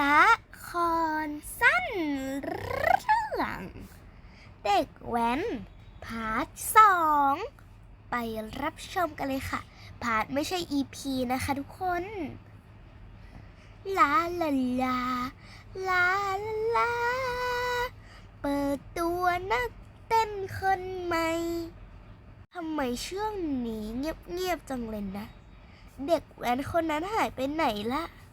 ละครสั้นเรื่อง เด็กแว้น พาร์ทสองไปรับชมกันเลยค่ะ พาร์ทไม่ใช่ EP นะคะทุกคนลาลาลาลาลาเปิดตัวนักเต้นคนใหม่ทำไมช่วงนี้เงียบๆจังเลยนะ เด็กแว้นคนนั้นหายไปไหนละเฮ้ย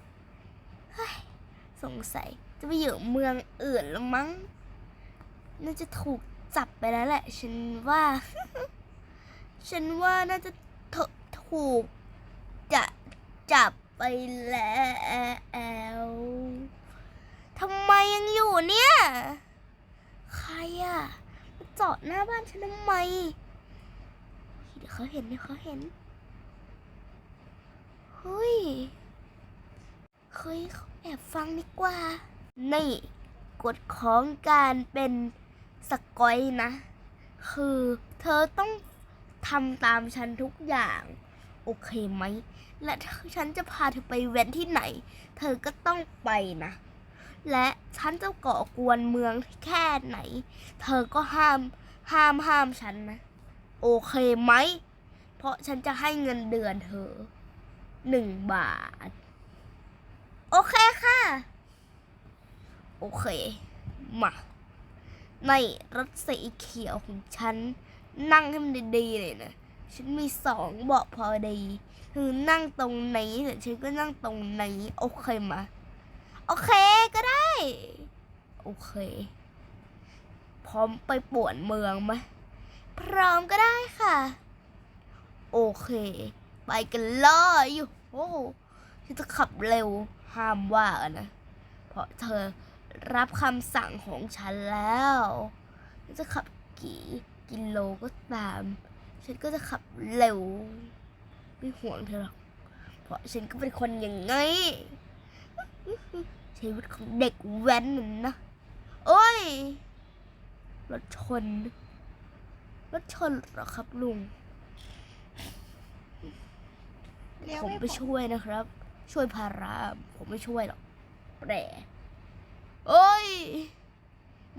สงสัย จะไปอยู่เมืองอื่นแล้วมั้ง น่าจะถูกจับไปแล้วแหละ ฉันว่า ฉันว่าน่าจะถูกจะจับไปแล้วทำไมยังอยู่เนี่ย ใครอะมาจอดหน้าบ้านฉันทำไม เดี๋ยวเขาเห็นเดี๋ยวเขาเห็น เฮ้ย เฮ้ย แอบฟังดีกว่า นี่กฎของการเป็นสกอยนะ คือเธอต้องทำตามฉันทุกอย่าง โอเคไหม และถ้าฉันจะพาเธอไปเว้นที่ไหน เธอก็ต้องไปนะ และฉันจะก่อกวนเมืองแค่ไหน เธอก็ห้ามห้ามห้ามฉันนะ โอเคไหม เพราะฉันจะให้เงินเดือนเธอหนึ่งบาท โอเคค่ะ โอเค มา ในรถสีเขียวของฉัน นั่งให้มันดีๆเลยนะ ฉันมีสองเบาะพอดี คือนั่งตรงไหนแต่ฉันก็นั่งตรงไหนโอเคมา โอเคก็ได้ โอเค พร้อมไปป่วนเมืองไหมพร้อมก็ได้ค่ะ โอเค ไปกันเลยอยู่โอ้ฉันจะขับเร็ว ห้ามว่ากันนะ เพราะเธอรับคำสั่งของฉันแล้วฉันจะขับกี่กิโลก็ตาม ฉันก็จะขับเร็ว ไม่ห่วงเธอหรอก เพราะฉันก็เป็นคนอย่างไงชีวิตของเด็กแว้นนั่นนะโอ้ย รถชน รถชนเหรอครับลุงเลี้ยวผมไม่ไปช่วยนะครับ ช่วยพาราผมไม่ช่วยหรอกแปรโอ้ย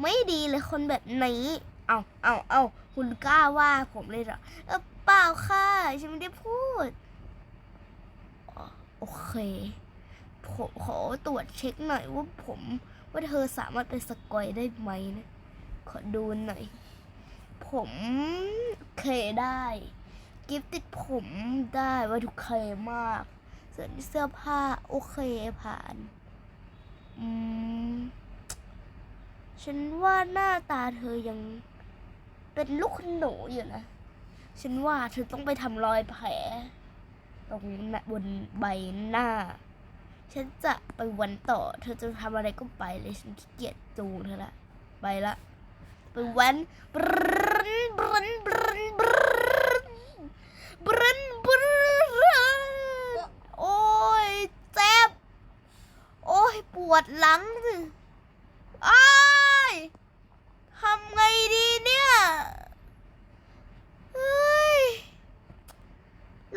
ไม่ดีเลยคนแบบนี้ เอาเอาเอาคุณกล้าว่าผมเลยเหรอเออเปล่าค่ะ ฉันไม่ได้พูด โอเค ผมขอตรวจเช็คหน่อยว่าผม ว่าเธอสามารถเป็นสกอยได้ไหมนะ ขอดูหน่อย ผมเคได้ กิฟติดผมได้ว่าทุกเคมาก เสื้อผ้า โอเคผ่าน อืม ฉันว่าหน้าตาเธอยังเป็นลูกคุณหนูอยู่นะ ฉันว่าเธอต้องไปทำรอยแผล ตรงหน้าบนใบหน้า ฉันจะไปวันต่อ เธอจะทำอะไรก็ไปเลย ฉันขี้เกียจจูงเธอละ ไปละ ไปวันบรนบรนบรนบรนบรนบรนโอ้ยเจ็บ โอ้ยป วดหลังสิอ้ายทำไงดีเนี่ยเฮ้ย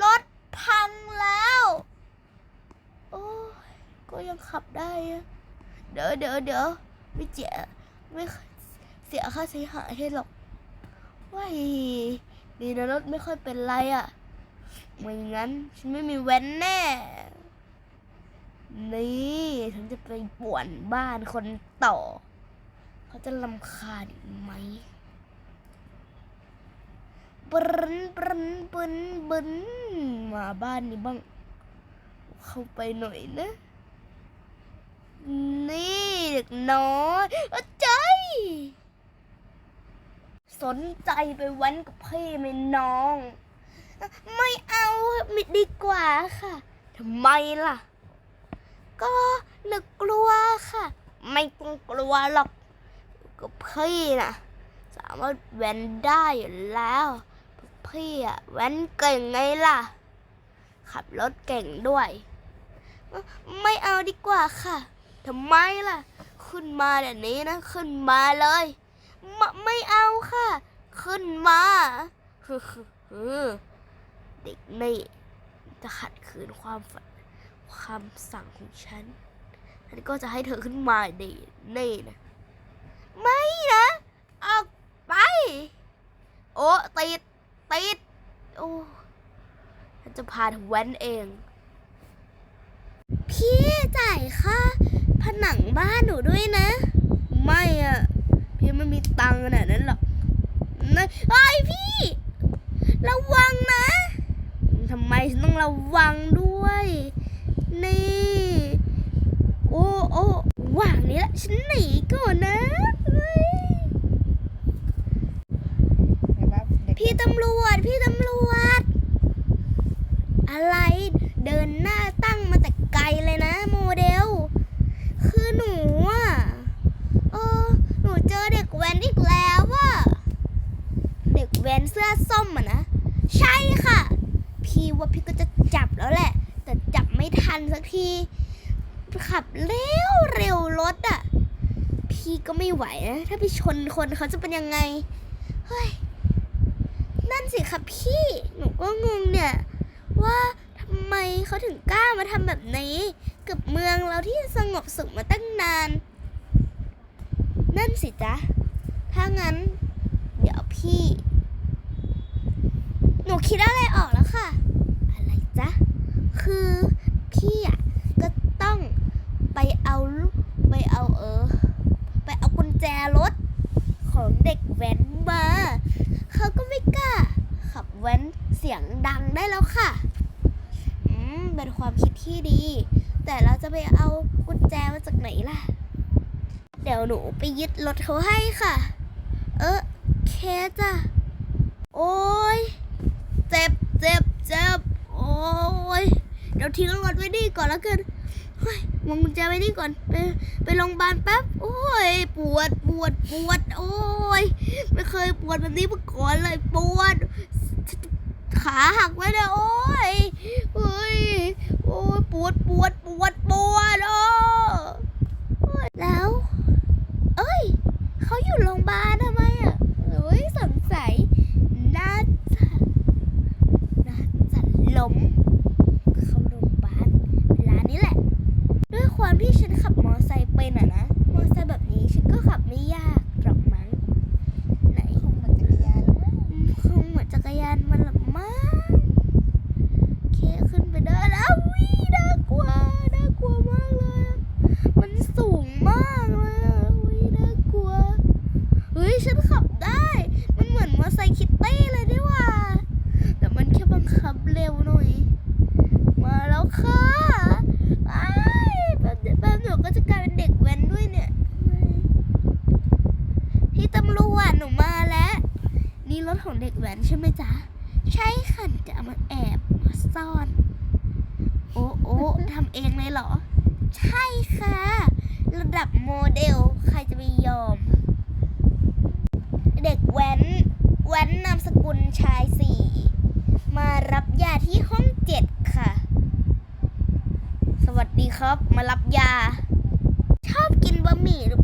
รถพังแล้ว โอ้ยก็ยังขับได้อะเดี๋ยวเดี๋ยวเดี๋ยวไม่เจ็บไม่เสียค่าเสียหายให้หรอกว้ายดีนะรถไม่ค่อยเป็นไรอะ่ะไม่งั้นฉันไม่มีแว้นแน่ นี่ฉันจะไปป่วนบ้านคนต่อ เขาจะลำคาญไหมปรึนปรึนปึนบึนมาบ้านนี้บ้าง เข้าไปหน่อยนะ นี่เด็กน้อยอใจ สนใจไปว้นกับพี่ไหมน้อง ไม่เอามิดดีกว่าค่ะทำไมล่ะ ก็หนึกกลัวค่ะ ไม่ต้องกลัวหรอกก็พี่น่ะสามารถแว้นได้อยู่แล้วพี่อะแว้นเก่งไงล่ะ ขับรถเก่งด้วย ไม่เอาดีกว่าค่ะทำไมล่ะ ขึ้นมาเดี๋ยวนี้นะ ขึ้นมาเลยไมไม่เอาค่ะ ขึ้นมาเด็กนี่จะขัดขืนความฝัน ความสั่งของฉันฉันก็จะให้เธอขึ้นมาดีนี่นะ ไม่นะ ออกไป โอ้ติด ติด โอ้ฉันจะพาเธอแว้นเอง พี่จ่ายค่าผนังบ้านหนูด้วยนะ ไม่อะพี่ไม่มีตังค์ขนาดนั้นหรอกนะไอ้พี่ ระวังนะทำไมฉันต้องระวังด้วย นี่โอ้โอ้วางนี้ละฉันหนีก่อนนะเฮ้ยเห็นปพี่ตำรวจพี่ตำรวจ อะไรเดินหน้าตั้งมาแต่ไกลเลยนะ โมเดล คือหนูอะเออหนูเจอเด็กแว้นอีกแล้วว่ะเด็กแว้นเสื้อส้มอะนะ ใช่ค่ะ พี่ว่าพี่ก็จะจับแล้วแหละ แต่จับ ไม่ทันสักทีขับเร็วเร็วรถอะ พี่ก็ไม่ไหวนะ ถ้าไปชนคนเขาจะเป็นยังไง เฮ้ย นั่นสิครับพี่ หนูก็งงเนี่ย ว่าทำไมเขาถึงกล้ามาทำแบบนี้ กับเมืองเราที่สงบสุขมาตั้งนาน นั่นสิจ๊ะ ถ้างั้น เดี๋ยวพี่ หนูคิดอะไรออกแล้วค่ะ อะไรจ๊ะ คือ พี่อะก็ต้องไปเอาไปเอาเออ ไปเอากุญแจรถของเด็กแว้นมาเขาก็ไม่กล้า ขับแว้นเสียงดังได้แล้วค่ะอืมเป็นความคิดที่ดี แต่เราจะไปเอากุญแจมาจากไหนล่ะ เดี๋ยวหนูไปยึดรถเขาให้ค่ะ เออเคจ้ะโอ้ยเจ็บเจ็บ ยวทิ้งรถไว้นี่ก่อนแล้วกันเฮ้ยวงกุญแจไว้นี่ก่อน ไปไปโรงพยาบาลแป๊บ โอ้ย ปวดปวดปวด โอ้ย ไม่เคยปวดแบบนี้มาก่อนเลยปวด ขาหักไว้เลยโอ้ยเฮ้ย โอ้ยปวดปวดปวดปวดโอ้ยแล้ว เอ้ย เขาอยู่โรงพยาบาลทำไมอะเฮ้ย สงสัย น่าจะ น่าจะล้ม เข้าโรงพยาบาลเวลานี้แหละ ด้วยความที่ฉันขับมอไซค์เป็นอะนะ มอไซค์แบบนี้ฉันก็ขับไม่ยากหรอกมั้ง ไหน คงเหมือนจักรยานแล้วมั้ง อืมคงเหมือนจักรยานมันหรอกมั้งโอเคขึ้นไปได้แล้ววิน่ากลัว น่ากลัวมากเลยอะมันสูงมากเลยอะวิน่ากลัว เฮ้ย ฉันขับได้ มันเหมือนมอเตอร์ไซค์คิตตี้เลยนี่หว่า แต่มันแค่บังคับเร็วหน่อย มาแล้วค่ะไอ้ายแป๊บเดียวแป๊บเดียวก็จะกลายเป็นเด็กแว้นด้วยเนี่ยเฮ้ยพี่ตำรวจหนูมาแล้ว นี่รถของเด็กแว้นใช่ ไหมจ๊ะ ใช่ค่ะจะเอามาแอบมาซ่อน โอ้โอ้ทำเองเลยเหรอ ใช่ค่ะ ระดับโมเดลใครจะไปยอม เด็กแว้น แว้นนามสกุลชายสี่มารับยาที่ห้องเจ็ดค่ะ สวัสดีครับมารับยา ชอบกินบะหมี่หรือ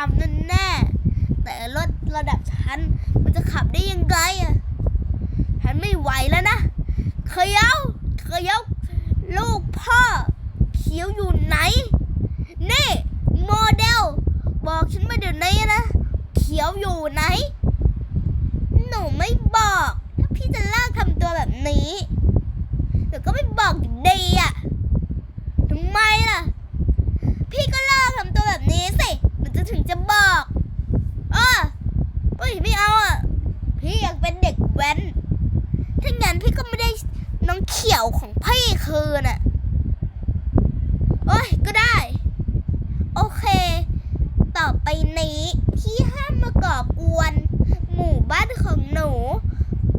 ทำนั่นแน่ แต่รถระดับฉัน มันจะขับได้ยังไงอะฉันไม่ไหวแล้วนะเขียวเขียวลูกพ่อเขียวอยู่ไหน นี่ โมเดล บอกฉันมาเดี๋ยวนี้นะ เขียวอยู่ไหน หนูไม่บอก ถ้าพี่จะเลิกทำตัวแบบนี้เดี๋ยวก็ไม่บอกอยู่ดีอะทำไมล่ะ พี่ก็เลิกทำตัวแบบนี้สิหนูจะถึงจะบอกเออเฮ้ยไม่เอาอะ พี่อยากเป็นเด็กแว้น ถ้างั้นพี่ก็ไม่ได้น้องเขียวของพี่คืนอะโอ้ยก็ได้ โอเค ต่อไปนี้พี่ห้ามมาก่อกวน หมู่บ้านของหนู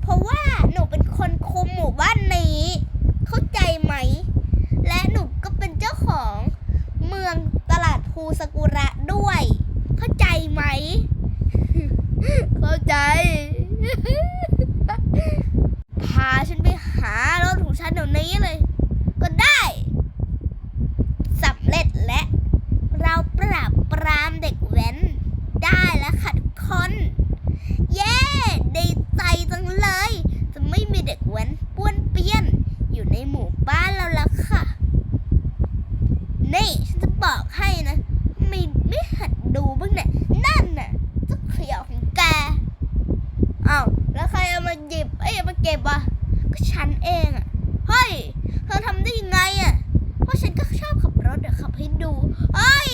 เพราะว่าหนูเป็นคนคุมหมู่บ้านนี้ เข้าใจไหม และหนูก็เป็นเจ้าของ เมืองตลาดภูสกุระด้วย เข้าใจไหม เข้าใจ พาฉันไปหารถของฉันเดี๋ยวนี้เลย ก็ได้สำเร็จและ เราปราบปรามเด็กแว้น ได้แล้วค่ะทุกคน เย้ ดีใจจังเลย จะไม่มีเด็กแว้นป้วนเปี้ยน อยู่ในหมู่บ้านเราแล้วค่ะ นี่ฉันจะบอกให้นะ ไม่ไม่หัดดูบ้างเนี่ยนั่นน่ะเจ้าเขียวของแกอ้าวแล้วใครเอามาหยิบเอ้ยเอามาเก็บอะก็ฉันเองอะเฮ้ยเธอทำได้ยังไงอะเพราะฉันก็ชอบขับรถเดี๋ยวขับให้ดูเฮ้ย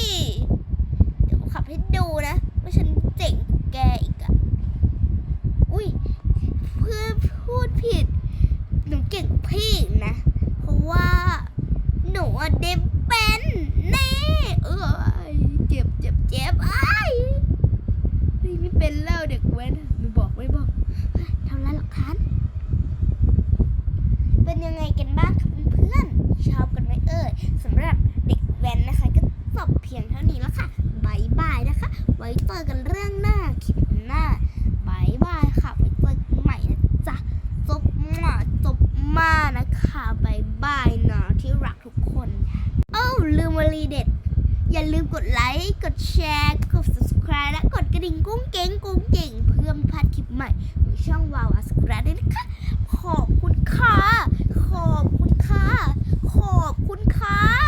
เดี๋ยวขับให้ดูนะว่าฉันเจ๋งกว่าแกอีกอะอุ้ยเพื่อนพูดผิด หนูเก่งกว่าพี่อีกนะ เพราะว่า หนูอะเด็บเป็นแน่เอ้ยเจ็บเจ็บเจ็บไอ้ายเฮ้ยไม่เป็นแล้วเด็กแว้นไม่บอกไม่บอกเทำลายหลักฐานเป็นยังไงกันบ้างคะเพื่อนชอบกันไหมเอ่ยสำหรับเด็กแว้นนะคะ ก็จบเพียงเท่านี้แล้วค่ะบายบายนะคะ ไว้เจอกันเรื่องหน้าคลิปหน้าบายบายค่ะไว้เจอกันใหม่นะจ๊ะจบมาจบมานะคะบายบายนะที่รักทุกคน เอ้าลืมวลีเด็ด อย่าลืมกดไลค์ กดแชร์ กด subscribe และกดกระดิ่งกุ้งเก่งกุ้งเก่ง เพื่อไม่พลาดคลิปใหม่ของช่องวาวาสกราด้วยนะคะ ขอบคุณค่ะ ขอบคุณค่ะ ขอบคุณค่ะ